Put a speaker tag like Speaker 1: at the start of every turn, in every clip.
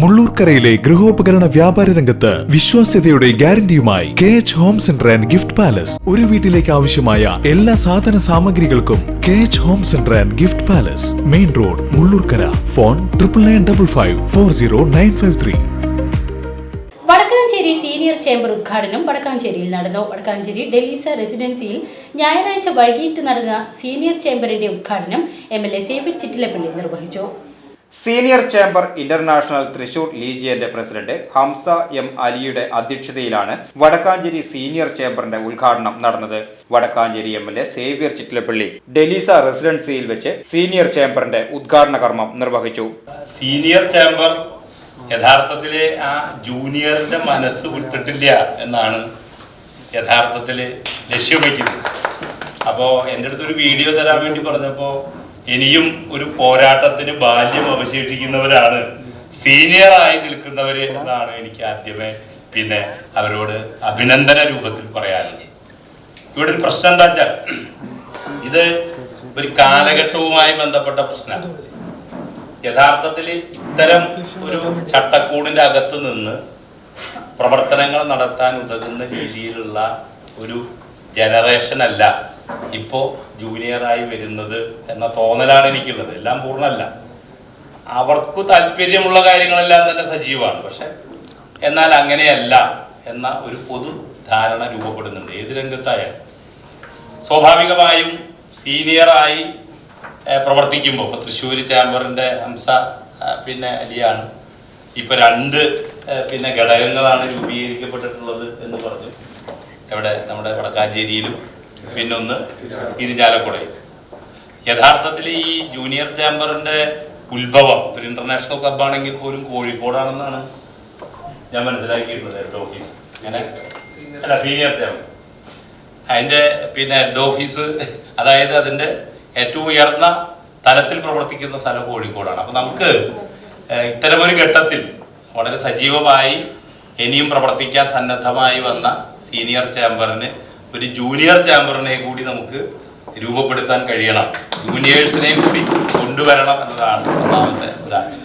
Speaker 1: മുള്ളൂർക്കരയിലെ ഗൃഹോപകരണ വ്യാപാര രംഗത്ത് വിശ്വാസ്യതയുടെ ഗ്യാരണ്ടിയുമായി K H home centre and gift palace ഒരു വീട്ടിലേക്ക് ആവശ്യമായ എല്ലാ സാധന സാമഗ്രികൾക്കും K H home centre and gift palace main road Mullurkara. Phone triple nine double five four zero nine five three
Speaker 2: Vadakkanchery senior chamber ഉദ്ഘാടനം വടക്കാഞ്ചേരിയിൽ നടന്നു. വടക്കാഞ്ചേരി ഡെലീസ റെസിഡൻസിയിൽ ഞായറാഴ്ച വൈകിട്ട് നടന്ന സീനിയർ ചേംബറിന്റെ ഉദ്ഘാടനം M L A Xavier Chittilappally നിർവഹിച്ചു.
Speaker 3: സീനിയർ ചേംബർ ഇന്റർനാഷണൽ തൃശൂർ ലീജിയന്റെ പ്രസിഡന്റ് ഹംസ എം അലിയുടെ അധ്യക്ഷതയിലാണ് വടക്കാഞ്ചേരി സീനിയർ ചേംബറിന്റെ ഉദ്ഘാടനം നടന്നത്. Vadakkanchery M L A Xavier Chittilappally Delisa റെസിഡൻസിയിൽ വെച്ച് സീനിയർ ചേംബറിന്റെ ഉദ്ഘാടന കർമ്മം നിർവഹിച്ചു.
Speaker 4: സീനിയർ ചേംബർ യഥാർത്ഥത്തിൽ ആ ജൂനിയറിന്റെ മനസ്സ് വിട്ടിട്ടില്ല എന്നാണ് യഥാർത്ഥത്തിൽ ലക്ഷ്യം വയ്ക്കുന്നത്. അപ്പോൾ എന്റെ അടുത്തൊരു വീഡിയോ തരാൻ വേണ്ടി പറഞ്ഞപ്പോൾ ഇനിയും ഒരു പോരാട്ടത്തിന് ബാല്യം അവശേഷിക്കുന്നവരാണ്. സീനിയർ ആയി നിൽക്കുന്നവര് എന്നാണ് എനിക്ക് ആദ്യമേ പിന്നെ അവരോട് അഭിനന്ദന രൂപത്തിൽ പറയാനുള്ളത്. ഇവിടെ ഒരു പ്രശ്നം എന്താ വെച്ചാൽ ഇത് ഒരു കാലഘട്ടവുമായി ബന്ധപ്പെട്ട പ്രശ്നമാണ്. യഥാർത്ഥത്തിൽ ഇത്തരം ഒരു ചട്ടക്കൂടിന്റെ അകത്ത് നിന്ന് പ്രവർത്തനങ്ങൾ നടത്താൻ ഉതകുന്ന രീതിയിലുള്ള ഒരു ജനറേഷൻ അല്ല. ഇപ്പോ ജൂനിയറായി വരുന്നത് എന്ന തോന്നലാണ് എനിക്കുള്ളത്. എല്ലാം പൂർണമല്ല. അവർക്ക് താല്പര്യമുള്ള കാര്യങ്ങളെല്ലാം തന്നെ സജീവമാണ്. പക്ഷെ എന്നാൽ അങ്ങനെയല്ല എന്ന ഒരു പൊതു ധാരണ രൂപപ്പെടുന്നുണ്ട്. ഏത് രംഗത്തായാലും. സ്വാഭാവികമായും സീനിയറായി പ്രവർത്തിക്കുമ്പോൾ ഇപ്പോൾ തൃശ്ശൂർ ചാമ്പറിന്റെ ഹംസ പിന്നെ അലിയാണ് ഇപ്പോൾ രണ്ട് പിന്നെ ഘടകങ്ങളാണ് രൂപീകരിക്കപ്പെട്ടിട്ടുള്ളത് എന്ന് പറഞ്ഞു. ഇവിടെ നമ്മുടെ വടക്കാഞ്ചേരിയിലും പിന്നൊന്ന് ഇരിഞ്ഞാലക്കുടയിൽ യഥാർത്ഥത്തിൽ ഈ ജൂനിയർ ചേംബറിന്റെ ഉത്ഭവം ഒരു ഇന്റർനാഷണൽ ക്ലബാണെങ്കിൽ പോലും കോഴിക്കോടാണെന്നാണ് ഞാൻ മനസ്സിലാക്കിയിട്ടുള്ളത് ഹെഡ് ഓഫീസ് അല്ല സീനിയർ ചാമ്പർ അതിന്റെ പിന്നെ ഹെഡ് ഓഫീസ് അതായത് അതിന്റെ ഏറ്റവും ഉയർന്ന തലത്തിൽ പ്രവർത്തിക്കുന്ന സ്ഥലം കോഴിക്കോടാണ്. അപ്പം നമുക്ക് ഇത്തരമൊരു ഘട്ടത്തിൽ വളരെ സജീവമായി ഇനിയും പ്രവർത്തിക്കാൻ സന്നദ്ധമായി വന്ന സീനിയർ ചേംബറിന് ഒരു ജൂനിയർ ചാമ്പറിനെ കൂടി നമുക്ക് രൂപപ്പെടുത്താൻ കഴിയണം. ജൂനിയേഴ്സിനെ കൂടി കൊണ്ടുവരണം എന്നതാണ് ഒന്നാമത്തെ ഒരാശയം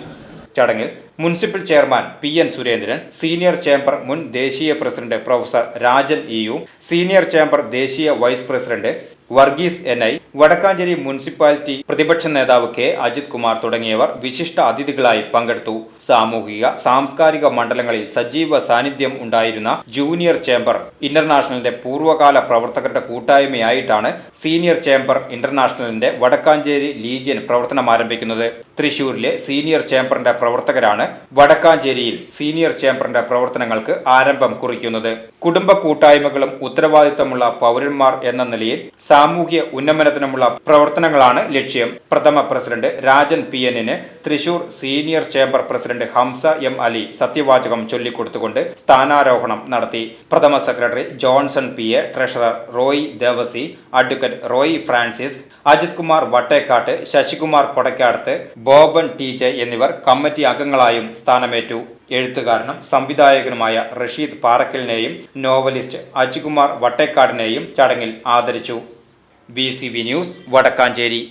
Speaker 3: ചടങ്ങിൽ municipal chairman P N Surendran senior chamber മുൻ ദേശീയ president professor Rajan EU senior chamber ദേശീയ vice president Varghese N I Vadakkanchery municipality പ്രതിപക്ഷ നേതാവ് കെ അജിത് കുമാർ തുടങ്ങിയവർ വിശിഷ്ട അതിഥികളായി പങ്കെടുത്തു. സാമൂഹിക സാംസ്കാരിക മണ്ഡലങ്ങളിൽ സജീവ സാന്നിധ്യം ഉണ്ടായിരുന്ന ജൂനിയർ ചേംബർ ഇന്റർനാഷണലിന്റെ പൂർവകാല പ്രവർത്തകരുടെ കൂട്ടായ്മയായിട്ടാണ് സീനിയർ ചേംബർ ഇന്റർനാഷണലിന്റെ വടക്കാഞ്ചേരി ലീജിയൻ പ്രവർത്തനം ആരംഭിക്കുന്നത്. തൃശൂരിലെ സീനിയർ ചേംബറിന്റെ പ്രവർത്തകരാണ് വടക്കാഞ്ചേരിയിൽ സീനിയർ ചേംബറിന്റെ പ്രവർത്തനങ്ങൾക്ക് ആരംഭം കുറിക്കുന്നത്. കുടുംബ കൂട്ടായ്മകളും ഉത്തരവാദിത്തമുള്ള പൗരന്മാർ എന്ന നിലയിൽ സാമൂഹ്യ ഉന്നമനത്തിനുമുള്ള പ്രവർത്തനങ്ങളാണ് ലക്ഷ്യം. പ്രഥമ പ്രസിഡന്റ് രാജൻ പി എന്നിന് Thrissur senior chamber president Hamsa M Ali സത്യവാചകം ചൊല്ലിക്കൊടുത്തുകൊണ്ട് സ്ഥാനാരോഹണം നടത്തി. പ്രഥമ secretary Johnson P A treasurer Roy Devasi advocate Roy Francis Ajith Kumar Vattekkat Sasikumar Kodakkadath Boban T J എന്നിവർ കമ്മിറ്റി അംഗങ്ങളായും സ്ഥാനമേറ്റു. എഴുത്തുകാരനും സംവിധായകനുമായ റഷീദ് പാറക്കലിനെയും നോവലിസ്റ്റ് അജികുമാർ വട്ടേക്കാടിനെയും ചടങ്ങിൽ ആദരിച്ചു. B news Vadakkanchery.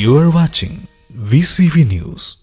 Speaker 1: You are watching VCV News.